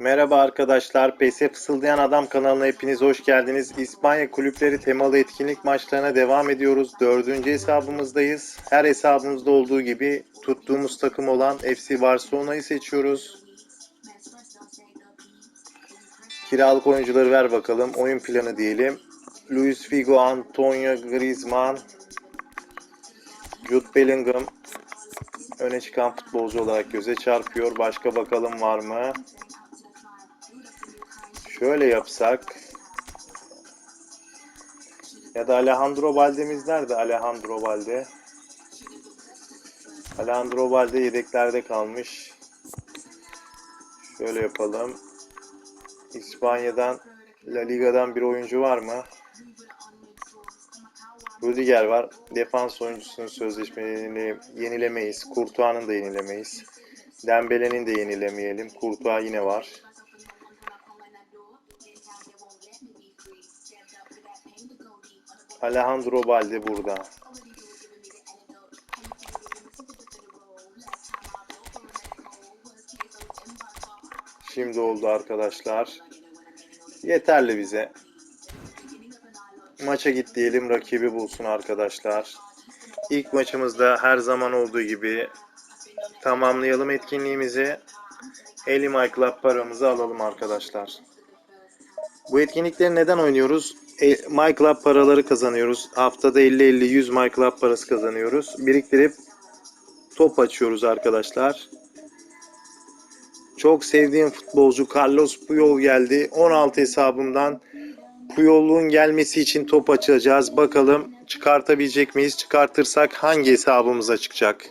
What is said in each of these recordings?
Merhaba arkadaşlar, PS Fısıldayan Adam kanalına hepiniz hoş geldiniz. İspanya kulüpleri temalı etkinlik maçlarına devam ediyoruz. Dördüncü hesabımızdayız. Her hesabımızda olduğu gibi tuttuğumuz takım olan FC Barcelona'yı seçiyoruz. Kiralık oyuncuları ver bakalım. Oyun planı diyelim. Luis Figo, Antonio Griezmann, Jude Bellingham öne çıkan futbolcu olarak göze çarpıyor. Başka bakalım var mı? Şöyle yapsak. Ya da Alejandro Balde'miz nerede? Alejandro Balde. Alejandro Balde yedeklerde kalmış. Şöyle yapalım. İspanya'dan, La Liga'dan bir oyuncu var mı? Rüdiger var. Defans oyuncusunun sözleşmelerini yenilemeyiz. Courtois'ın da yenilemeyiz. Dembele'nin de yenilemeyelim. Courtois yine var. Alejandro Balde burada. Şimdi oldu arkadaşlar. Yeterli bize. Maça git diyelim rakibi bulsun arkadaşlar. İlk maçımızda her zaman olduğu gibi tamamlayalım etkinliğimizi. 50 My Club paramızı alalım arkadaşlar. Bu etkinlikleri neden oynuyoruz? E, My Club paraları kazanıyoruz. Haftada 50-50-100 My Club parası kazanıyoruz. Biriktirip top açıyoruz arkadaşlar. Çok sevdiğim futbolcu Carlos Puyol geldi. 16 hesabımdan Puyol'un gelmesi için top açacağız. Bakalım çıkartabilecek miyiz? Çıkartırsak hangi hesabımıza çıkacak?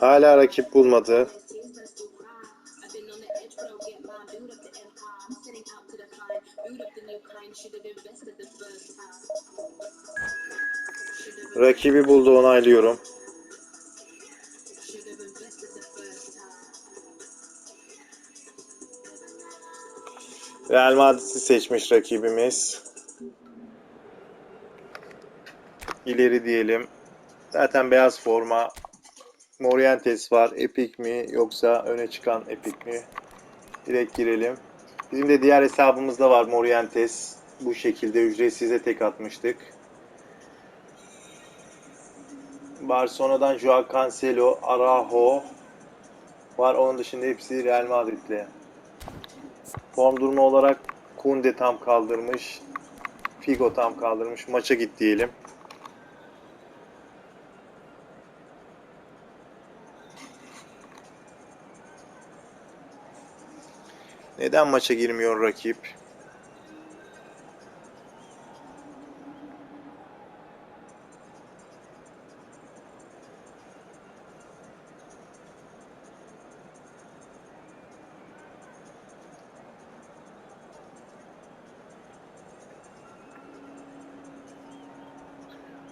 Hala rakip bulmadı. Rakibi buldu onaylıyorum. Real Madrid'i seçmiş rakibimiz. İleri diyelim. Zaten beyaz forma. Morientes var. Epic mi yoksa öne çıkan Epic mi? Direkt girelim. Bizim de diğer hesabımızda var Morientes. Bu şekilde ücretsize tek atmıştık. Barcelona'dan Joao Cancelo, Araujo var. Onun dışında hepsi Real Madrid'li. Form durumu olarak Kunde tam kaldırmış. Figo tam kaldırmış. Maça git diyelim. Neden maça girmiyor rakip?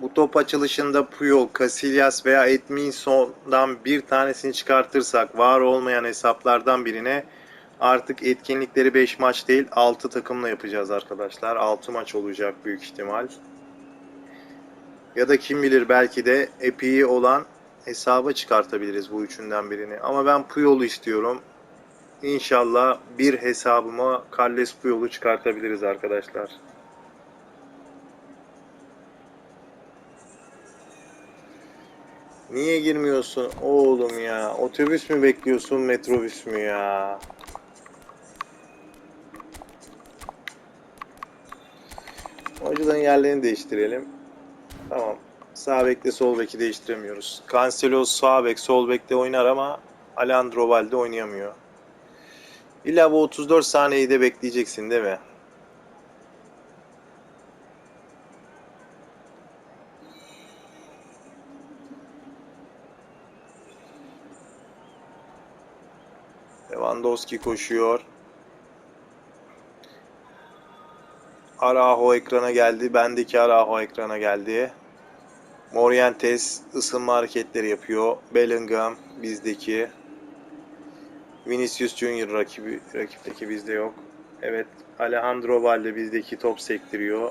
Bu top açılışında Puyol, Casillas veya Edminson'dan bir tanesini çıkartırsak var olmayan hesaplardan birine artık etkinlikleri 5 maç değil 6 takımla yapacağız arkadaşlar. 6 maç olacak büyük ihtimal. Ya da kim bilir belki de epiği olan hesaba çıkartabiliriz bu üçünden birini. Ama ben Puyol'u istiyorum. İnşallah bir hesabıma Carles Puyol'u çıkartabiliriz arkadaşlar. Niye girmiyorsun oğlum ya? Otobüs mü bekliyorsun, metrobüs mü ya? Hocaların yerlerini değiştirelim. Tamam. Sağ bekle sol beki değiştiremiyoruz. Cancelo sağ bek sol bekte oynar ama Alejandro Valde oynayamıyor. İlla bu 34 saniyeyi de bekleyeceksin değil mi? Lewandowski koşuyor. Araujo ekrana geldi. Bendeki Araujo ekrana geldi. Morientes ısınma hareketleri yapıyor. Bellingham bizdeki. Vinicius Junior rakibi, rakipteki bizde yok. Evet Alejandro Valde bizdeki top sektiriyor.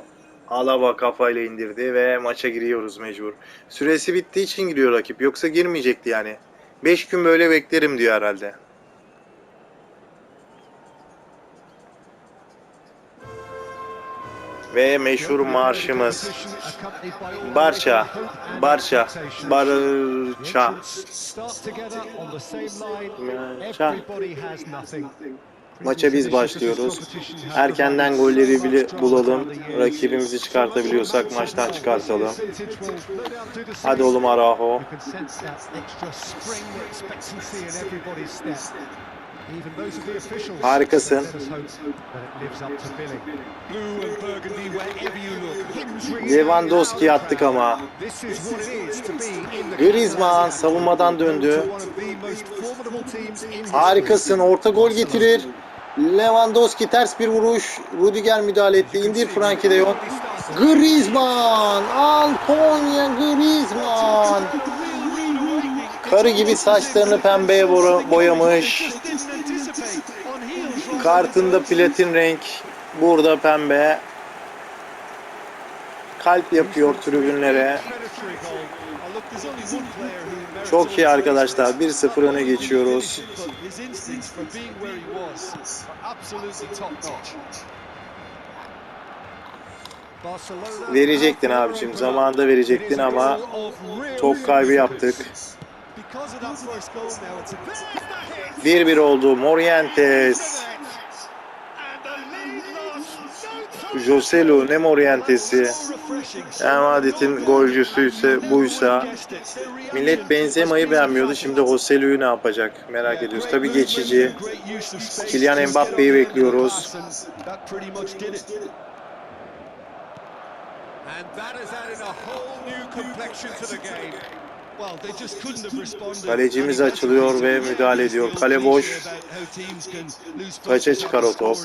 Alaba kafayla indirdi ve maça giriyoruz mecbur. Süresi bittiği için giriyor rakip. Yoksa girmeyecekti yani. 5 gün böyle beklerim diyor herhalde. Ve meşhur marşımız. Barça, Barça, Barça. Barça. Maça biz başlıyoruz. Erkenden golleri bile bulalım. Rakibimizi çıkartabiliyorsak maçtan çıkartalım. Hadi oğlum Araujo. Harikasın. Lewandowski attık ama. Griezmann savunmadan döndü. Harikasın. Orta gol getirir. Lewandowski ters bir vuruş. Rudiger müdahale etti. İndir Frankie de Jong. Griezmann! Antonio Griezmann! Karı gibi saçlarını pembeye boyamış. Kartında platin renk. Burada pembe. Kalp yapıyor tribünlere. Çok iyi arkadaşlar. 1-0 öne geçiyoruz. Verecektin abicim. Zamanında verecektin ama top kaybı yaptık. 1-1 oldu. Morientes. Joselu ne Morientes'i. Real Madrid'in golcüsüyse buysa. Millet Benzema'yı beğenmiyordu. Şimdi Joselu'yu ne yapacak merak ediyoruz. Tabii geçici. Kylian Mbappe'yi bekliyoruz. Kalecimiz açılıyor ve müdahale ediyor. Kale boş. Kaça çıkar o top?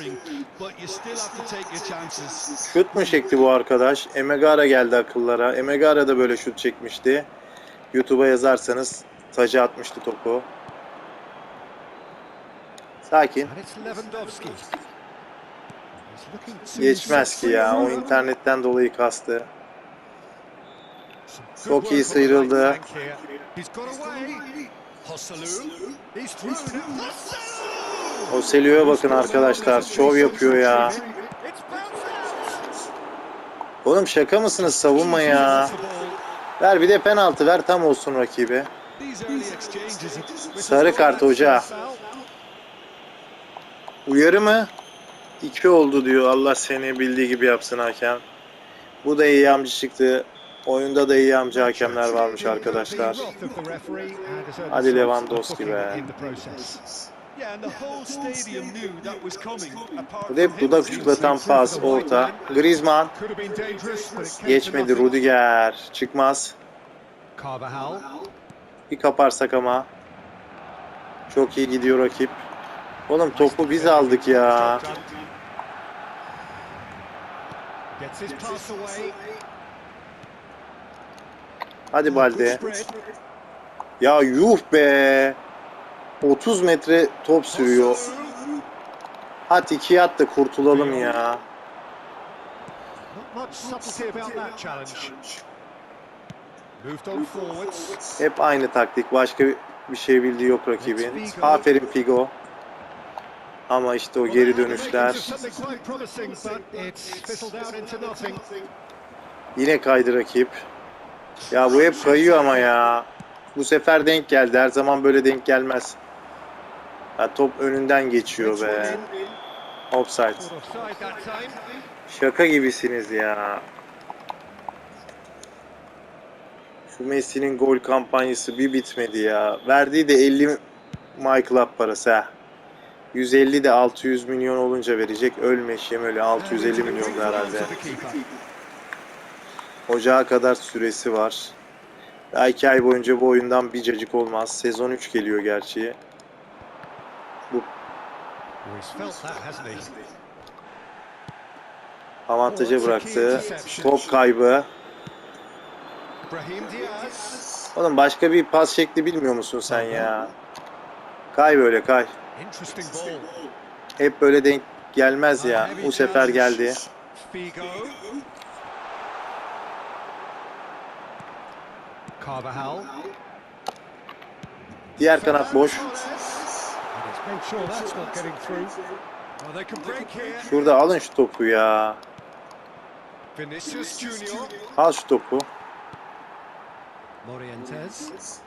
Şut mu çekti bu arkadaş? Emegara geldi akıllara. Emegara da böyle şut çekmişti. YouTube'a yazarsanız tacı atmıştı topu. Sakin. Geçmez ki ya. O internetten dolayı kastı. Çok iyi sıyrıldı. Oselio'ya bakın arkadaşlar. Şov yapıyor ya. Oğlum şaka mısınız? Savunma ya. Ver bir de penaltı ver tam olsun rakibi. Sarı kart hoca. Uyarı mı? İki oldu diyor. Allah seni bildiği gibi yapsın hakem. Bu da iyi amca çıktı. Oyunda da iyi amca hakemler varmış arkadaşlar. Hadi Lewandowski be. Hep dudak uçuklatan pas orta. Griezmann geçmedi Rudiger. Çıkmaz. Bir kaparsak ama. Çok iyi gidiyor rakip. Oğlum topu biz aldık ya. Hadi Balde. Ya yuh be. 30 metre top sürüyor. Hadi iki at da kurtulalım ya. Hep aynı taktik. Başka bir şey bildiği yok rakibin. Aferin Figo. Ama işte o geri dönüşler. Yine kaydı rakip. Ya bu hep kayıyor ama ya. Bu sefer denk geldi. Her zaman böyle denk gelmez. Ha, top önünden geçiyor be. Offside. Şaka gibisiniz ya. Şu Messi'nin gol kampanyası bir bitmedi ya. Verdiği de 50 My Club parası ha. 150 de 600 milyon olunca verecek. Ölme öyle 650 milyon da herhalde. Ocağa kadar süresi var. Daha iki ay boyunca bu oyundan bir cacık olmaz. Sezon 3 geliyor gerçi. Bu? Avantaja bıraktı. Top kaybı. Oğlum başka bir pas şekli bilmiyor musun sen ya? Kay böyle kay. Hep böyle denk gelmez ya. Bu sefer geldi. Carvajal. Diğer kanat boş. Şurada alın şu topu ya. Al şu topu.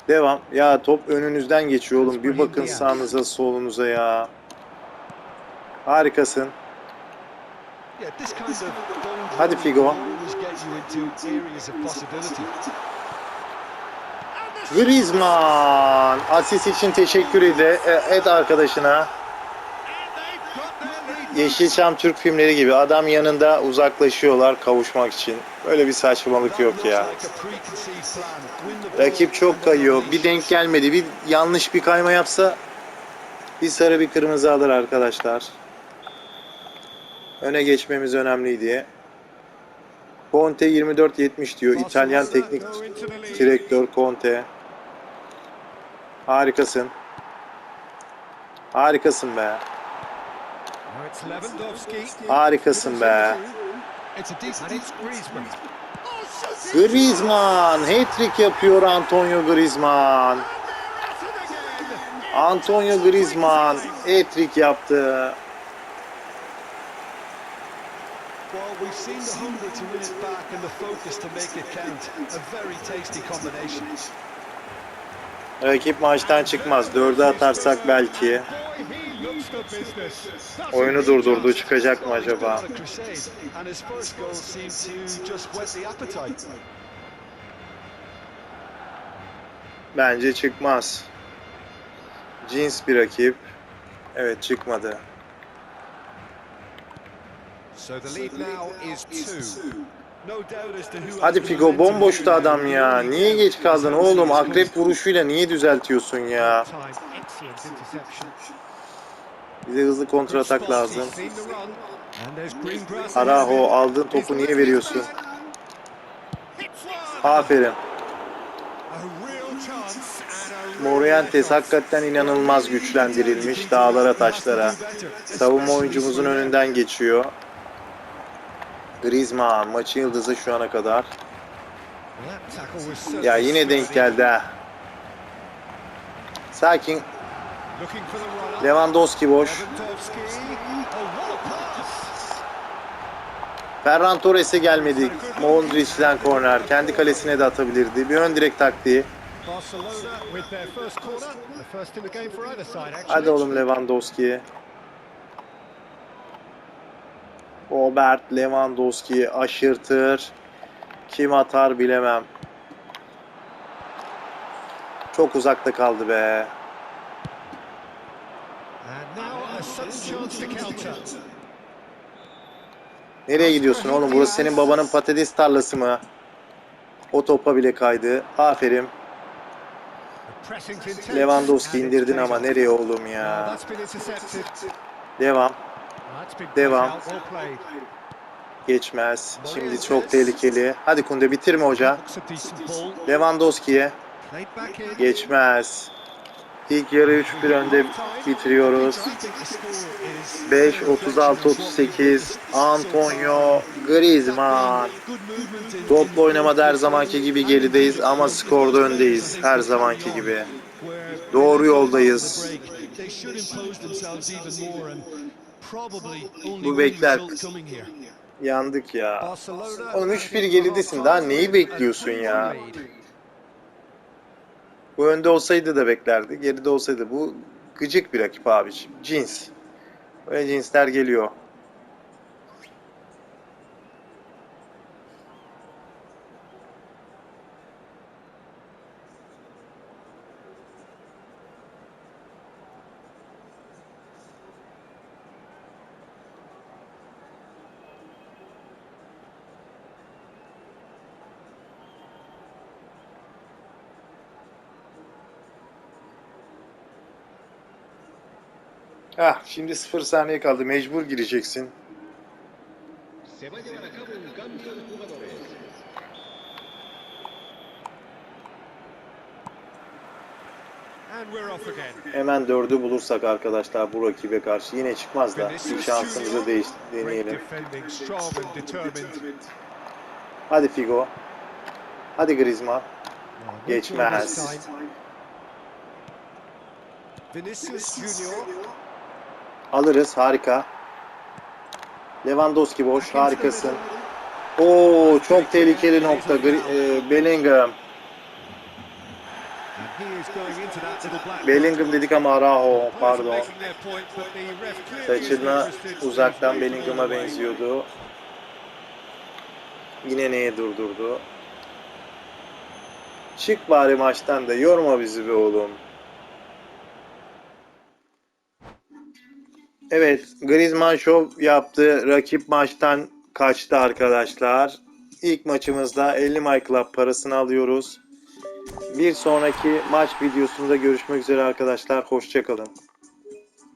Devam. Ya top önünüzden geçiyor oğlum. Bir bakın sağınıza solunuza ya. Harikasın. Hadi Figo. Griezmann. Asist için teşekkür ede, e, et arkadaşına. Yeşilçam Türk filmleri gibi adam yanında uzaklaşıyorlar kavuşmak için. Böyle bir saçmalık yok ya. Rakip çok kayıyor. Bir denk gelmedi. Bir yanlış bir kayma yapsa bir sarı bir kırmızı alır arkadaşlar. Öne geçmemiz önemliydi. Conte 24-70 diyor. İtalyan teknik direktör Conte. Harikasın. Harikasın be. Harikasın be. Griezmann. Hat-trick yapıyor Antonio Griezmann. Antonio Griezmann hat-trick yaptı. Well. Rakip maçtan çıkmaz. Dörde atarsak belki. Oyunu durdurdu. Çıkacak mı acaba? Bence çıkmaz. Cins bir rakip. Evet çıkmadı. So the lead now is two. Hadi momentum bomboştu adam ya. Niye geç kaldın oğlum? Akrep vuruşuyla niye düzeltiyorsun ya? Bize hızlı kontratak lazım. Araho aldığın topu niye veriyorsun? Aferin. Morientes hakikaten inanılmaz güçlendirilmiş dağlara taşlara. Savunma oyuncumuzun önünden geçiyor. Griezmann maçın yıldızı şu ana kadar. Ya yine denk geldi ha. Sakin. Lewandowski boş. Lewandowski. Ferran Torres'e gelmedik. Modric'den korner. Kendi kalesine de atabilirdi. Bir ön direk taktiği. Barcelona with their first corner. The first in the game for either side, actually. Hadi oğlum Lewandowski. Robert Lewandowski aşırtır. Kim atar bilemem. Çok uzakta kaldı be. Nereye gidiyorsun oğlum? Burası senin babanın patates tarlası mı? O topa bile kaydı. Aferin. Lewandowski indirdin ama nereye oğlum ya? Devam. Devam. Geçmez. Şimdi çok tehlikeli. Hadi Kunde bitirme hoca. Lewandowski'ye. Geçmez. İlk yarı 3-1 önde bitiriyoruz. I think the score is 5 36 38 Antonio Griezmann. Topla oynamada her zamanki gibi gerideyiz ama skorda öndeyiz her zamanki gibi. Doğru yoldayız. Bu bekler. Yandık ya. Oğlum 3-1 geridesin daha neyi bekliyorsun ya? Bu önde olsaydı da beklerdi. Geride olsaydı bu gıcık bir rakip abiciğim. Cins. Böyle cinsler geliyor. Ah şimdi 0 saniye kaldı. Mecbur gireceksin. Hemen dördü bulursak arkadaşlar bu rakibe karşı yine çıkmaz da bir şansımızı değiş deneyelim. Hadi Figo. Hadi Griezmann. Geçmez. Vinicius Junior. Alırız harika. Lewandowski boş harikasın. Oo çok tehlikeli nokta e, Bellingham. Bellingham dedik ama Araujo pardon. Saçına uzaktan Bellingham'a benziyordu. Yine neye durdurdu? Çık bari maçtan da yorma bizi be oğlum. Evet, Griezmann şov yaptı. Rakip maçtan kaçtı arkadaşlar. İlk maçımızda 50 My Club parasını alıyoruz. Bir sonraki maç videosunda görüşmek üzere arkadaşlar. Hoşçakalın.